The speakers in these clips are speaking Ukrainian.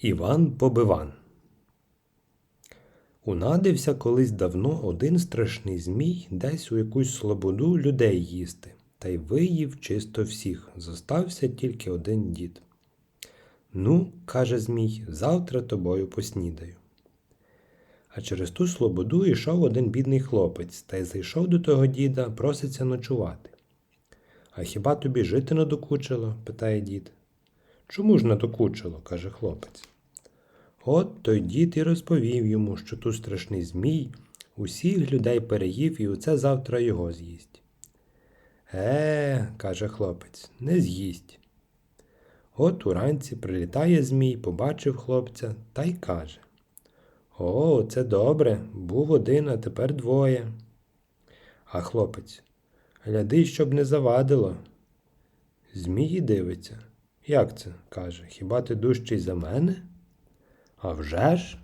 Іван Побиван Унадився колись давно один страшний змій десь у якусь слободу людей їсти, та й виїв чисто всіх. Зостався тільки один дід. Ну, каже Змій, завтра тобою поснідаю. А через ту слободу йшов один бідний хлопець та й зайшов до того діда, проситься ночувати. А хіба тобі жити надокучило? питає дід. Чому ж надокучило? каже хлопець. От той дід і розповів йому, що тут страшний змій усіх людей переїв і оце завтра його з'їсть. Е, каже хлопець, не з'їсть. От уранці прилітає змій, побачив хлопця та й каже О, це добре, був один, а тепер двоє. А хлопець, гляди, щоб не завадило. Змій дивиться. Як це? каже, хіба ти дужчий за мене? А вже ж?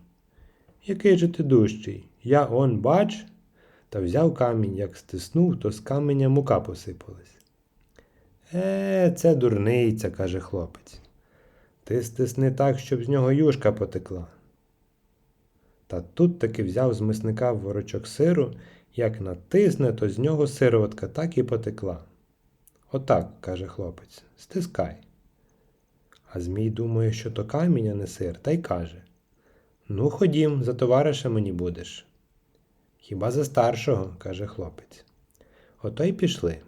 Який же ти дужчий? Я он бач, та взяв камінь, як стиснув, то з каменя мука посипалась. Е, це дурниця, каже хлопець. Ти стисни так, щоб з нього юшка потекла. Та тут таки взяв з мисника ворочок сиру, як натисне, то з нього сироватка так і потекла. Отак, каже хлопець, стискай. А Змій думає, що то камінь, а не сир, та й каже Ну, ходім, за товариша мені будеш. Хіба за старшого, каже хлопець. Ото й пішли.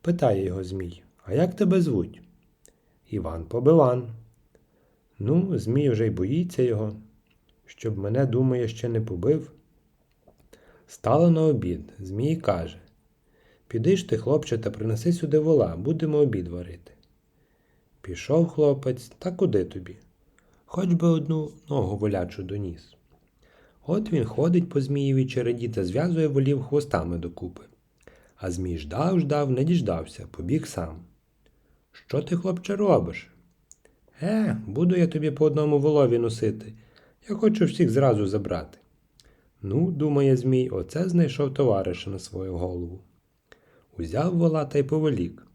Питає його Змій, а як тебе звуть? Іван Побиван. Ну, Змій уже й боїться його, щоб мене, думає, ще не побив. Стало на обід. Змій каже Піди ж ти, хлопче, та принеси сюди вола, будемо обід варити. Пішов хлопець, та куди тобі? Хоч би одну ногу волячу доніс. От він ходить по Змієвій череді та зв'язує волів хвостами докупи. А Змій ждав, ждав, не діждався, побіг сам. Що ти, хлопче, робиш? Е, буду я тобі по одному волові носити. Я хочу всіх зразу забрати. Ну, думає Змій, оце знайшов товариша на свою голову. Узяв вола та й повелік.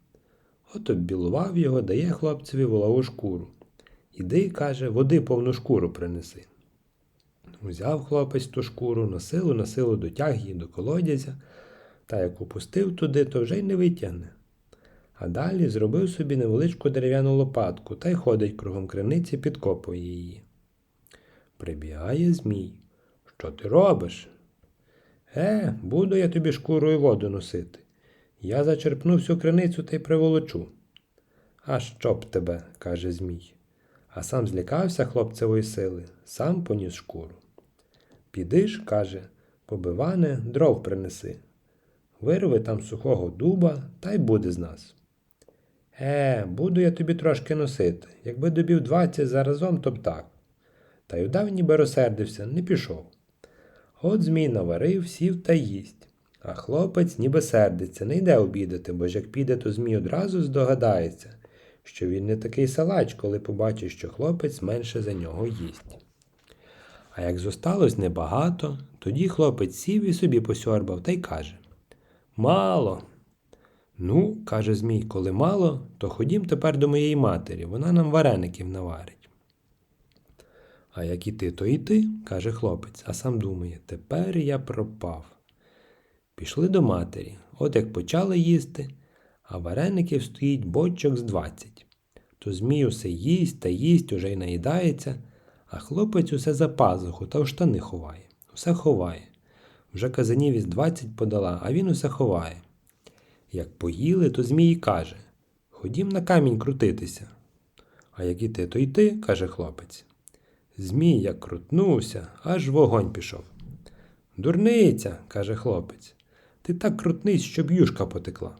От оббілував його, дає хлопцеві волову шкуру. Іди, каже, води повну шкуру принеси. Узяв хлопець ту шкуру, на силу, на силу дотяг її до колодязя, та як опустив туди, то вже й не витягне. А далі зробив собі невеличку дерев'яну лопатку та й ходить кругом криниці, підкопує її. Прибігає Змій. Що ти робиш? Е, буду я тобі шкурою воду носити. Я зачерпну всю криницю та й приволочу. А що б тебе, каже Змій. А сам злякався хлопцевої сили, сам поніс шкуру. Піди ж, каже, побиване, дров принеси. Вирви там сухого дуба, та й буде з нас. Е, буду я тобі трошки носити. Якби добів двадцять заразом, то б так. Та й удав ніби розсердився, не пішов. От Змій наварив, сів та їсть. А хлопець ніби сердиться, не йде обідати, бо ж як піде, то Змій одразу здогадається, що він не такий салач, коли побачить, що хлопець менше за нього їсть. А як зосталось небагато, тоді хлопець сів і собі посьорбав та й каже Мало. Ну, каже Змій, коли мало, то ходім тепер до моєї матері, вона нам вареників наварить. А як іти, то йти, каже хлопець, а сам думає, тепер я пропав. Пішли до матері, от як почали їсти, а вареників стоїть бочок з двадцять. То Змій усе їсть та їсть, уже й наїдається, а хлопець усе за пазуху та в штани ховає. Усе ховає. Вже казанів із двадцять подала, а він усе ховає. Як поїли, то Змій каже Ходім на камінь крутитися. А як іти, то йти, каже хлопець. Змій як крутнувся, аж вогонь пішов. Дурниця, каже хлопець, ти так крутнись, щоб юшка потекла.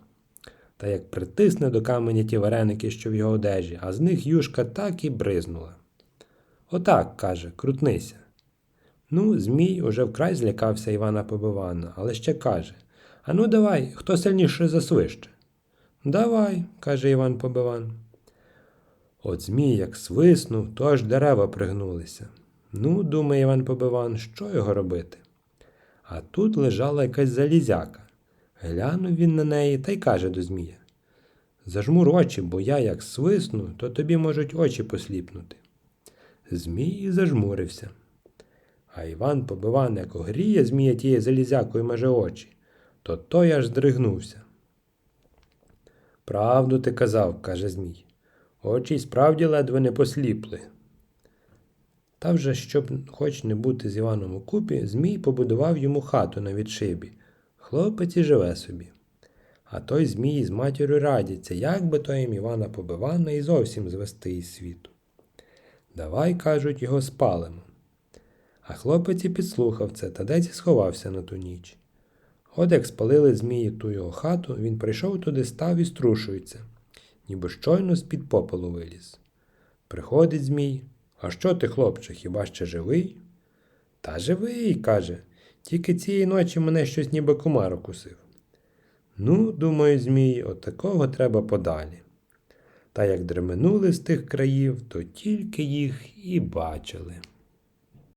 Та як притисне до каменя ті вареники, що в його одежі, а з них юшка так і бризнула. Отак, каже, крутнися. Ну, Змій уже вкрай злякався Івана Побивана, але ще каже Ану, давай, хто сильніше засвище? Давай, каже Іван Побиван. От Змій як свиснув, то аж дерева пригнулися. Ну, думає Іван Побиван, що його робити? А тут лежала якась залізяка. Глянув він на неї та й каже до Змія Зажмур очі, бо я як свисну, то тобі можуть очі посліпнути. Змій зажмурився. А Іван побиван, як огріє змія тією залізякою меже очі, то той аж здригнувся. Правду ти казав, каже Змій. Очі й справді ледве не посліпли. Та вже, щоб хоч не бути з Іваном у купі, Змій побудував йому хату на відшибі. Хлопець і живе собі. А той Змій з матір'ю радяться, як би то їм Івана Побивана і зовсім звести із світу. Давай, кажуть, його спалимо. А хлопець і підслухав це та десь сховався на ту ніч. От як спалили Змії ту його хату, він прийшов туди, став і струшується, ніби щойно з-під попелу виліз. Приходить Змій. А що ти, хлопче, хіба ще живий? Та живий, каже, тільки цієї ночі мене щось ніби комар укусив. Ну, думаю, Змій, от такого треба подалі. Та як дременули з тих країв, то тільки їх і бачили.